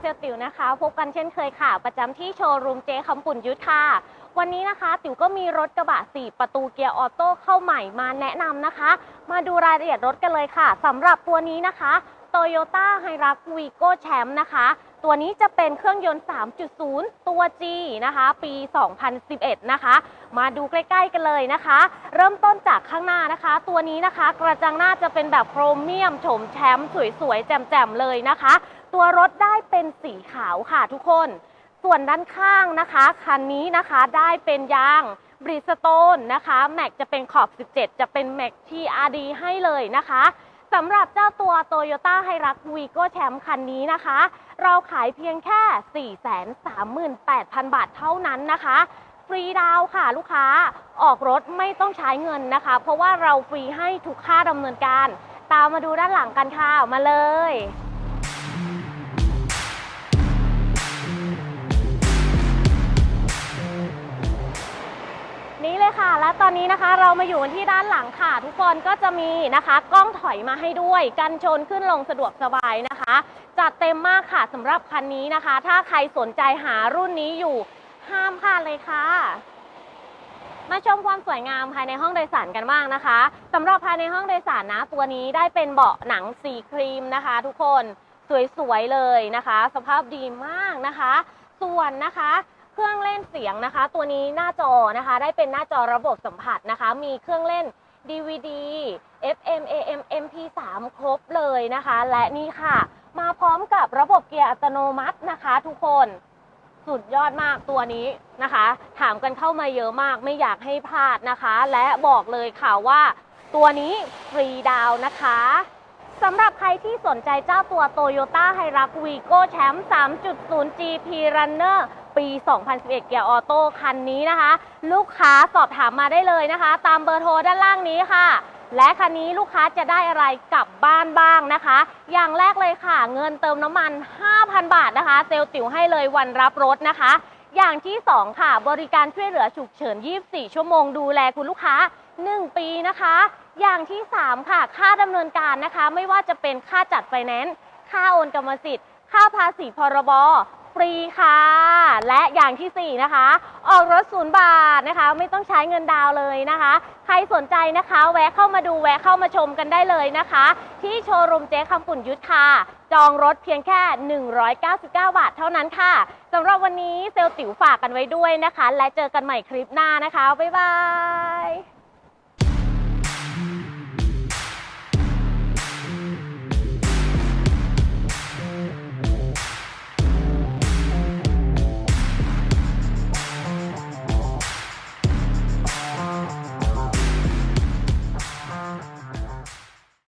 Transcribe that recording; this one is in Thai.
เซลติ๋วนะคะ พบกันเช่นเคยค่ะ ประจำที่โชว์รูมเจคำปุ่นยุทธค่ะวันนี้นะคะ ติ๋วก็มีรถกระบะ 4 ประตูเกียร์ออโต้เข้าใหม่มาแนะนำนะคะ มาดูรายละเอียดรถกันเลยค่ะสำหรับตัวนี้นะคะ Toyota h i r u x Vigo Champ นะคะ ตัวนี้จะเป็นเครื่องยนต์ 3.0 ตัว G นะคะ ปี 2011 นะคะ มาดูใกล้ๆกันเลยนะคะ เริ่มต้นจากข้างหน้านะคะ ตัวนี้นะคะ กระจังหน้าจะเป็นแบบโครเมียมโฉมแชมป์สวยๆ แจ่มๆ เลยนะคะ ตัวรถได้เป็นสีขาวค่ะทุกคน ส่วนด้านข้างนะคะคันนี้นะคะได้เป็นยางบริสโตนนะคะแม็กจะเป็นขอบ 17 จะเป็นแม็ก TRD ให้เลยนะคะสำหรับเจ้าตัว Toyota h i r u x Vigo Champ คันนี้นะคะ เราขายเพียงแค่ 438,000 บาทเท่านั้นนะคะ ฟรีดาวค่ะลูกค้าออกรถไม่ต้องใช้เงินนะคะ เพราะว่าเราฟรีให้ทุกค่าดำเนินการ ตามมาดูด้านหลังกันค่ะมาเลย เลยค่ะ และตอนนี้นะคะเรามาอยู่กันที่ด้านหลังค่ะ ทุกคนก็จะมีนะคะ กล้องถอยมาให้ด้วย กันชนขึ้นลงสะดวกสบายนะคะ จัดเต็มมากค่ะสำหรับคันนี้นะคะ ถ้าใครสนใจหารุ่นนี้อยู่ห้ามพลาดเลยค่ะมาชมความสวยงามภายในห้องโดยสารกันบ้างนะคะสำหรับภายในห้องโดยสารนะ ตัวนี้ได้เป็นเบาะหนังสีครีมนะคะ ทุกคนสวยๆเลยนะคะ สภาพดีมากนะคะ ส่วนนะคะ เครื่องเล่นเสียงนะคะ ตัวนี้หน้าจอนะคะ ได้เป็นหน้าจอระบบสัมผัสนะคะ มีเครื่องเล่น DVD FM AM MP3 ครบเลยนะคะ และนี่ค่ะ มาพร้อมกับระบบเกียร์อัตโนมัตินะคะทุกคนสุดยอดมากตัวนี้นะคะ ถามกันเข้ามาเยอะมากไม่อยากให้พลาดนะคะ และบอกเลยค่ะว่า ตัวนี้ฟรีดาวน์นะคะ สำหรับใครที่สนใจเจ้าตัว Toyota h i r u x Vigo Champ 3.0 GP Runner ปี 2011 เกียร์ออโต้คันนี้นะคะ ลูกค้าสอบถามมาได้เลยนะคะ ตามเบอร์โทรด้านล่างนี้ค่ะ และคันนี้ลูกค้าจะได้อะไรกลับบ้านบ้างนะคะ อย่างแรกเลยค่ะ เงินเติมน้ำมัน 5,000 บาทนะคะ เซลล์ติ๋วให้เลยวันรับรถนะคะ อย่างที่ 2 ค่ะ บริการช่วยเหลือฉุกเฉิน 24 ชั่วโมงดูแลคุณลูกค้า 1 ปีนะคะ อย่างที่ 3 ค่ะ ค่าดำเนินการนะคะ ไม่ว่าจะเป็นค่าจัดไฟแนนซ์ค่าโอนกรรมสิทธิ์ ค่าภาษีพรบฟรีค่ะ และอย่างทีสี่ 4 นะคะ ออกรถศูนย์บาทนะคะ ไม่ต้องใช้เงินดาวเลยนะคะ ใครสนใจนะคะ แวะเข้ามาดูแวะเข้ามาชมกันได้เลยนะคะ ที่โชว์รูมเจ๊คำปุ่นยุทธค่ะ จองรถเพียงแค่ 199 บาทเท่านั้นค่ะสำหรับวันนี้เซลล์ติ๋วฝากกันไว้ด้วยนะคะ และเจอกันใหม่คลิปหน้านะคะ บ๊ายบาย